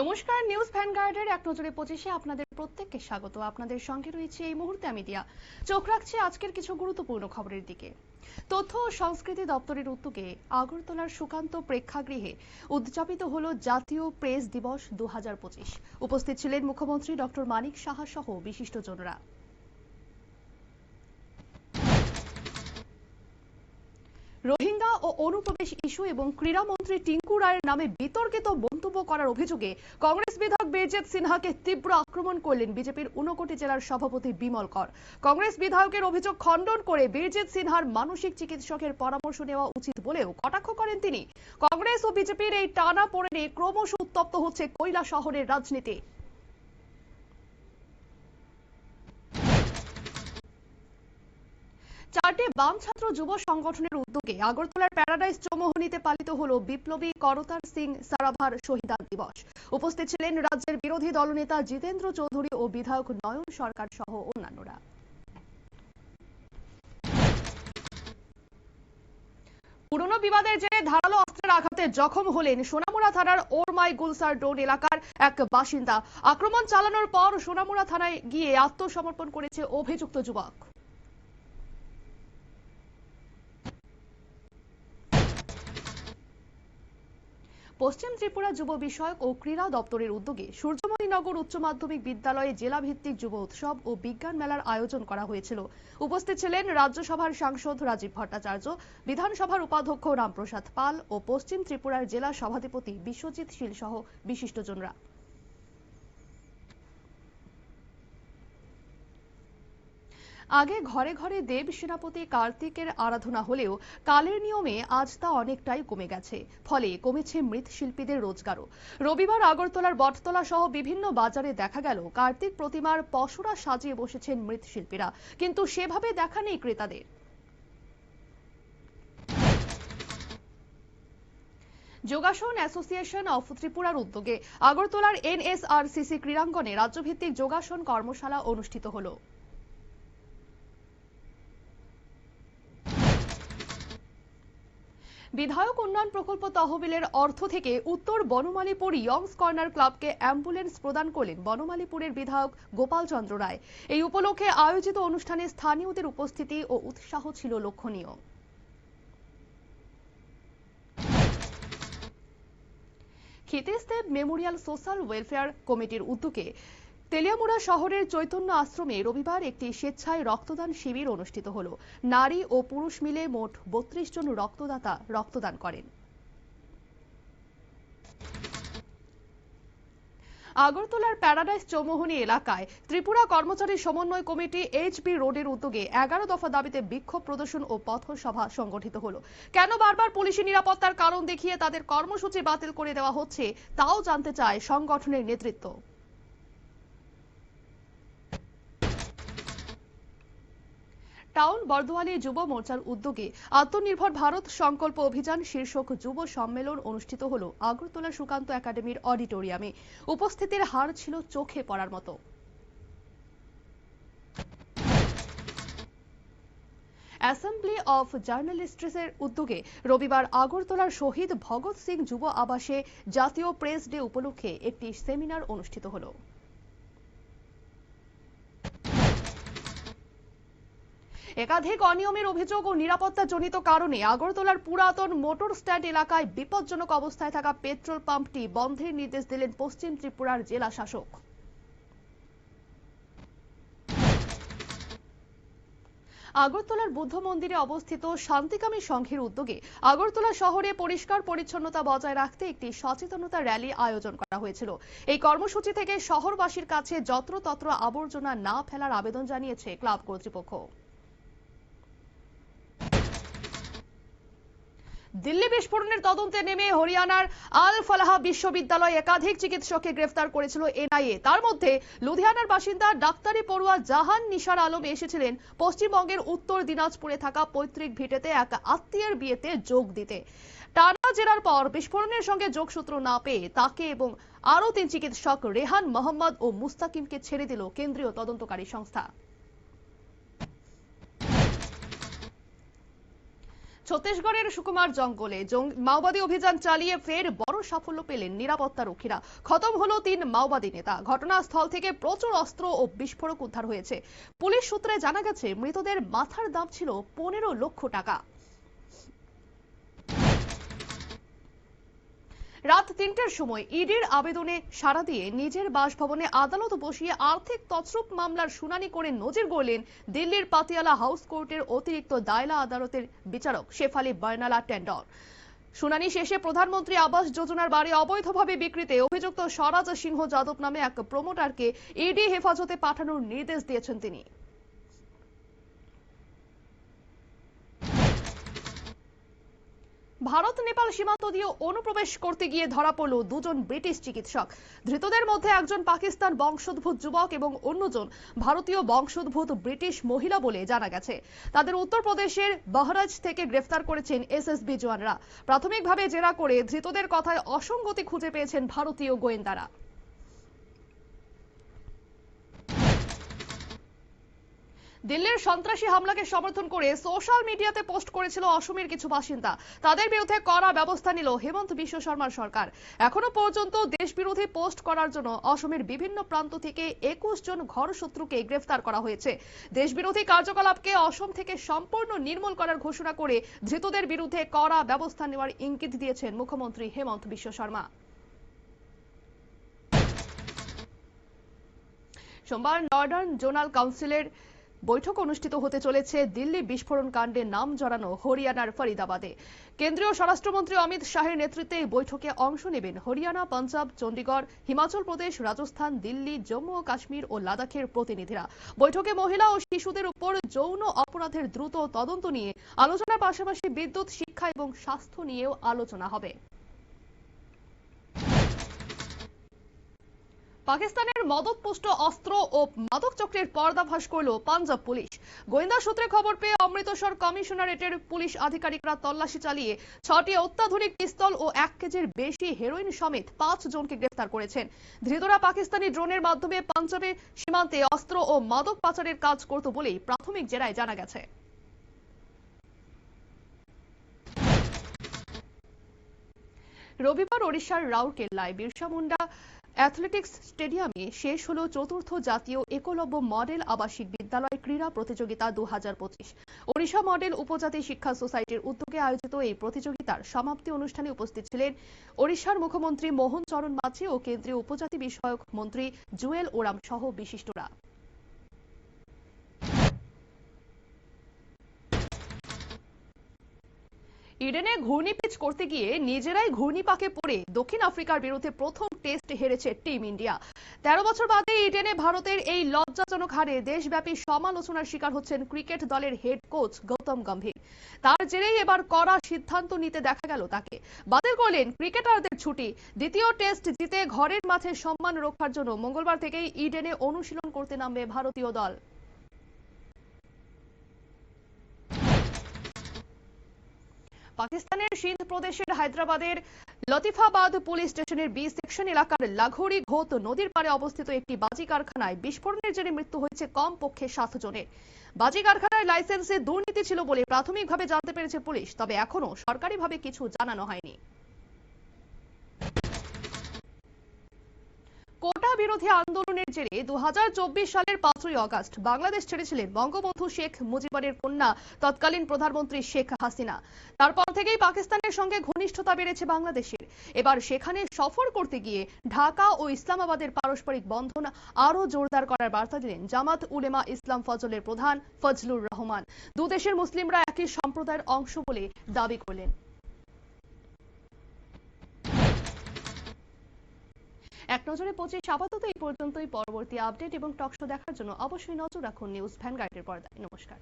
নমস্কার, নিউজ ভ্যানগার্ডের এক নজরে পঁচিশে আপনাদের প্রত্যেককে স্বাগত। আপনাদের সঙ্গে রয়েছে এই মুহূর্তে আমি দিয়া চোখ রাখছি আজকের কিছু গুরুত্বপূর্ণ খবরের দিকে। তথ্য ও সংস্কৃতি দপ্তরের উদ্যোগে আগরতলার সুকান্ত প্রেক্ষাগৃহে উদযাপিত হল জাতীয় প্রেস দিবস দু হাজার পঁচিশ। উপস্থিত ছিলেন মুখ্যমন্ত্রী ডক্টর মানিক সাহা সহ বিশিষ্টজনরা রোহিঙ্গা ও অনুপ্রবেশ ইস্যু এবং ক্রীড়ামন্ত্রী টিঙ্কু রায়ের নামে বিতর্কিত মন্তব্য করার অভিযোগে কংগ্রেস বিধায়ক বীরজিৎ সিনহাকে তীব্র আক্রমণ করলেন বিজেপির ঊনকোটি জেলার সভাপতি বিমল কর। কংগ্রেস বিধায়কের অভিযোগ খণ্ডন করে বীরজিৎ সিনহার মানসিক চিকিৎসকের পরামর্শ নেওয়া উচিত বলেও কটাক্ষ করেন তিনি। কংগ্রেস ও বিজেপির এই টানা পড়েনে ক্রমশ উত্তপ্ত হচ্ছে কৈলা শহরের রাজনীতি। চারটি বাম ছাত্র যুব সংগঠনের উদ্যোগে আগরতলার প্যারাডাইস চৌমোহনীতে পালিত হল বিপ্লবী করতার সিং সারাভার শহীদান দিবস। উপস্থিত ছিলেন রাজ্যের বিরোধী দলনেতা জিতেন্দ্র চৌধুরী ও বিধায়ক নয়ন সরকার সহ অন্যান্যরা। পুরনো বিবাদের জেরে ধারালো অস্ত্রের আঘাতে জখম হলেন সোনামুড়া থানার ওরমাই গুলসার ডোন এলাকার এক বাসিন্দা। আক্রমণ চালানোর পর সোনামুড়া থানায় গিয়ে আত্মসমর্পণ করেছে অভিযুক্ত যুবক। পশ্চিম ত্রিপুরা যুব বিষয়ক ও ক্রীড়া দপ্তরের উদ্যোগে সূর্যমণিনগর উচ্চ মাধ্যমিক বিদ্যালয়ে জেলাভিত্তিক যুব উৎসব ও বিজ্ঞান মেলার আয়োজন করা হয়েছিল। উপস্থিত ছিলেন রাজ্যসভার সাংসদ রাজীব ভট্টাচার্য, বিধানসভার উপাধ্যক্ষ রামপ্রসাদ পাল ও পশ্চিম ত্রিপুরার জেলা সভাধিপতি বিশ্বজিৎ শীল সহ বিশিষ্টজনরা। আগে ঘরে ঘরে দেব সেনাপতি কার্তিকের আরাধনা হলেও কালের নিয়মে আজ তা অনেকটাই কমে গেছে। ফলে কমেছে মৃৎশিল্পীদের রোজগারও। রবিবার আগরতলার বটতলা সহ বিভিন্ন বাজারে দেখা গেল, কার্তিক প্রতিমার পশরা সাজিয়ে বসেছেন মৃৎশিল্পীরা। কিন্তু সেভাবে দেখা নেই ক্রেতাদের। যোগাসন অ্যাসোসিয়েশন অফ ত্রিপুরার উদ্যোগে আগরতলার এনএসআরসিসি ক্রীড়াঙ্গনে রাজ্যভিত্তিক যোগাসন কর্মশালা অনুষ্ঠিত হলো। বিধায়ক উন্নয়ন প্রকল্প তহবিলের অর্থ থেকে উত্তর বনমালীপুর ইয়ংস কর্নার ক্লাবকে অ্যাম্বুলেন্স প্রদান করলেন বনমালীপুরের বিধায়ক গোপাল চন্দ্র রায়। এই উপলক্ষে আয়োজিত অনুষ্ঠানে স্থানীয়দের উপস্থিতি ও উৎসাহ ছিল লক্ষণীয়। ক্ষিতেশদেব মেমোরিয়াল সোশ্যাল ওয়েলফেয়ার কমিটির উদ্যোগে তেলিয়ামুড়া শহরের চৈতন্য আশ্রমে রবিবার একটি স্বেচ্ছায় রক্তদান শিবির অনুষ্ঠিত হল। নারী ও পুরুষ মিলে মোট বত্রিশ জন রক্তদাতা রক্তদান করেন। আগরতলার প্যারাডাইস চৌমোহনী এলাকায় ত্রিপুরা কর্মচারী সমন্বয় কমিটি এইচবি রোডের উদ্যোগে এগারো দফা দাবিতে বিক্ষোভ প্রদর্শন ও পথসভা সংগঠিত হলো। কেন বারবার পুলিশি নিরাপত্তার কারণ দেখিয়ে তাদের কর্মসূচি বাতিল করে দেওয়া হচ্ছে, তাও জানতে চায় সংগঠনের নেতৃত্ব। টাউন বর্দোয়ালি যুব মোর্চার উদ্যোগে আত্মনির্ভর ভারত সংকল্প অভিযান শীর্ষক যুব সম্মেলন অনুষ্ঠিত হল আগরতলা সুকান্ত একাডেমির অডিটোরিয়ামে। উপস্থিতির হার ছিল চোখে পড়ার মতো। অ্যাসেম্বলি অফ জার্নালিস্টসের উদ্যোগে রবিবার আগরতলার শহীদ ভগৎ সিং যুব আবাসে জাতীয় প্রেস ডে উপলক্ষে একটি সেমিনার অনুষ্ঠিত হলো। একাধিক অনিয়মের অভিযোগ ও নিরাপত্তাজনিত কারণে আগরতলার পুরাতন মোটর স্ট্যান্ড এলাকায় বিপজ্জনক অবস্থায় থাকা পেট্রোল পাম্পটি বন্ধের নির্দেশ দিলেন পশ্চিম ত্রিপুরার জেলা শাসক। আগরতলার বুদ্ধ মন্দিরে অবস্থিত শান্তিকামী সংঘের উদ্যোগে আগরতলা শহরে পরিষ্কার পরিচ্ছন্নতা বজায় রাখতে একটি সচেতনতা র্যালি আয়োজন করা হয়েছিল। এই কর্মসূচি থেকে শহরবাসীর কাছে যত্রতত্র আবর্জনা না ফেলার আবেদন জানিয়েছে ক্লাব কর্তৃপক্ষ। দিল্লি বিস্ফোরণের তদন্তে নেমে হরিয়ানার আল ফালাহা বিশ্ববিদ্যালয় একাধিক চিকিৎসককে গ্রেফতার করেছিল এনআইএ। তার মধ্যে লুধিয়ানার বাসিন্দা ডাক্তারি পড়ুয়া জাহান নিশার আলম এসেছিলেন পশ্চিমবঙ্গের উত্তর দিনাজপুরে থাকা পৈতৃক ভিটেতে এক আত্মীয়ের বিয়েতে যোগ দিতে। টানা জেরার পর বিস্ফোরণের সঙ্গে যোগসূত্র না পেয়ে তাকে এবং আরও তিন চিকিৎসক রেহান মোহাম্মদ ও মুস্তাকিমকে ছেড়ে দিল কেন্দ্রীয় তদন্তকারী সংস্থা। ছত্তিশগড়ের সুকুমার জঙ্গলে জঙ্গ- মাওবাদী অভিযান চালিয়ে ফের বড় সাফল্য পেলেন নিরাপত্তা রক্ষীরা। খতম হলো তিন মাওবাদী নেতা। ঘটনাস্থল থেকে প্রচুর অস্ত্র ও বিস্ফোরক উদ্ধার হয়েছে। পুলিশ সূত্রে জানা গেছে, মৃতদের মাথার দাম ছিল পনেরো লক্ষ টাকা। রাত তিনটার সময় ইডির আবেদনে সাড়া দিয়ে নিজের বাসভবনে আদালত বসিয়ে আর্থিক তছরূপ মামলার শুনানি করে নজির গড়লেন দিল্লির পাতিয়ালা হাউস কোর্টের অতিরিক্ত দায়লা আদালতের বিচারক শেফালি বার্নালা টেন্ডর। শুনানি শেষে প্রধানমন্ত্রী আবাস যোজনার বাড়ি অবৈধভাবে বিক্রিতে অভিযুক্ত স্বরাজ সিংহ যাদব নামে এক প্রমোটারকে ইডি হেফাজতে পাঠানোর নির্দেশ দিয়েছেন তিনি। ভারত, নেপাল সীমান্ত দিয়ে অনুপ্রবেশ করতে গিয়ে ধরা পড়ল দুজন ব্রিটিশ চিকিৎসক। ধৃতদের মধ্যে একজন পাকিস্তান বংশোদ্ভূত যুবক এবং অন্যজন ভারতীয় বংশোদ্ভূত ব্রিটিশ মহিলা বলে জানা গেছে। তাদের উত্তরপ্রদেশের বহরাজ থেকে গ্রেফতার করেছেন এসএসবি জওয়ানরা। প্রাথমিকভাবে জেরা করে ধৃতদের কথায় অসঙ্গতি খুঁজে পেয়েছেন ভারতীয় গোয়েন্দারা। দিল্লির সন্ত্রাসী হামলাকে সমর্থন করে সোশ্যাল মিডিয়াতে পোস্ট করেছিল অসমের কিছু বাসিন্দা। তাদের বিরুদ্ধে কড়া ব্যবস্থা নিল হেমন্ত বিশ্ব শর্মার সরকার। এখনও পর্যন্ত দেশবিরোধী পোস্ট করার জন্য অসমের বিভিন্ন প্রান্ত থেকে একুশ জন ঘরশত্রুকে গ্রেফতার করা হয়েছে। দেশবিরোধী কার্যকলাপকে অসম থেকে সম্পূর্ণ নির্মূল করার ঘোষণা করে ধৃতদের বিরুদ্ধে কড়া ব্যবস্থা নেওয়ার ইঙ্গিত দিয়েছেন মুখ্যমন্ত্রী হেমন্ত বিশ্ব শর্মা। সোমবার নর্দার্ন জোনাল কাউন্সিলের বৈঠক অনুষ্ঠিত হতে চলেছে দিল্লি বিস্ফোরণ কাণ্ডে নাম জড়ানো হরিয়ানার ফরিদাবাদে। কেন্দ্রীয় স্বরাষ্ট্রমন্ত্রী অমিত শাহের নেতৃত্বে এই বৈঠকে অংশ নেবেন হরিয়ানা, পাঞ্জাব, চণ্ডীগড়, হিমাচল প্রদেশ, রাজস্থান, দিল্লি, জম্মু ও কাশ্মীর ও লাদাখের প্রতিনিধিরা। বৈঠকে মহিলা ও শিশুদের উপর যৌন অপরাধের দ্রুত তদন্ত নিয়ে আলোচনার পাশাপাশি বিদ্যুৎ, শিক্ষা এবং স্বাস্থ্য নিয়েও আলোচনা হবে। পাকিস্তানের মদতপুষ্ট অস্ত্র ও মাদক চক্রের পর্দাফাশ করল পাঞ্জাব পুলিশ। গোয়েন্দা সূত্রে খবর পেয়ে অমৃতসর কমিশনারেটের পুলিশ আধিকারিকরা তল্লাশি চালিয়ে ছটি অত্যাধুনিক পিস্তল ও এক কেজির বেশি হেরোইন সমেত পাঁচ জনকে গ্রেফতার করেছেন। ধৃতরা পাকিস্তানি ড্রোনের মাধ্যমে পাঞ্জাবের সীমান্তে অস্ত্র ও মাদক পাচারের কাজ করত বলেই প্রাথমিক জেরায় জানা গেছে। রবিবার ওড়িশার রাউরকেল্লায় বিরসা মুন্ডা অ্যাথলেটিক্স স্টেডিয়ামে শেষ হল চতুর্থ জাতীয় একলব্য মডেল আবাসিক বিদ্যালয় ক্রীড়া প্রতিযোগিতা দু হাজার পঁচিশ। ওড়িশা মডেল উপজাতি শিক্ষা সোসাইটির উদ্যোগে আয়োজিত এই প্রতিযোগিতার সমাপ্তি অনুষ্ঠানে উপস্থিত ছিলেন ওড়িশার মুখ্যমন্ত্রী মোহন চরণ মাঝি ও কেন্দ্রীয় উপজাতি বিষয়ক মন্ত্রী জুয়েল ওরাম সহ বিশিষ্টরা। ইডেনে ঘূর্ণি পিচ করতে গিয়ে নিজেরাই ঘূর্ণিপাকে পড়ে দক্ষিণ আফ্রিকার বিরুদ্ধে প্রথম টেস্ট হেরেছে টিম ইন্ডিয়া। তেরো বছর বাদে ইডেনে ভারতের এই লজ্জাজনক হারে দেশব্যাপী সমালোচনার শিকার হচ্ছেন ক্রিকেট দলের হেড কোচ গৌতম গম্ভীর। তার জেরেই এবার কড়া সিদ্ধান্ত নিতে দেখা গেল তাকে। বাতিল করলেন ক্রিকেটারদের ছুটি। দ্বিতীয় টেস্ট জিতে ঘরের মাঠে সম্মান রক্ষার জন্য মঙ্গলবার থেকেই ইডেনে অনুশীলন করতে নামবে ভারতীয় দল। পাকিস্তানের সিন্ধ প্রদেশের হায়দ্রাবাদের লতিফাবাদ পুলিশ স্টেশনের বি সেকশন এলাকার লাঘোরি ঘোত নদীর পাড়ে অবস্থিত একটি বাজি কারখানায় বিস্ফোরণের জেরে মৃত্যু হয়েছে কম পক্ষে সাত জনের। বাজি কারখানায় লাইসেন্সে দুর্নীতি ছিল বলে প্রাথমিকভাবে জানতে পেরেছে পুলিশ, তবে এখনও সরকারিভাবে কিছু জানানো হয়নি। কোটা বিরোধী আন্দোলনের জেরে দু হাজার চব্বিশ সালের পাঁচই অগস্ট বাংলাদেশ ছেড়েছিলেন বঙ্গবন্ধু শেখ মুজিবুরের কন্যা, তৎকালীন প্রধানমন্ত্রী শেখ হাসিনা। তারপর থেকেই পাকিস্তানের সঙ্গে ঘনিষ্ঠতা বেড়েছে বাংলাদেশের। এবার সেখানে সফর করতে গিয়ে ঢাকা ও ইসলামাবাদের পারস্পরিক বন্ধন আরও জোরদার করার বার্তা দিলেন জামাত উলেমা ইসলাম ফজলের প্রধান ফজলুর রহমান। দুদেশের মুসলিমরা একই সম্প্রদায়ের অংশ বলে দাবি করলেন। এক নজরে পঁচিশ আপাতত এই পর্যন্তই। পরবর্তী আপডেট এবং টকশো দেখার জন্য অবশ্যই নজর রাখুন নিউজ ভ্যানগার্ডের পর্দায়। নমস্কার।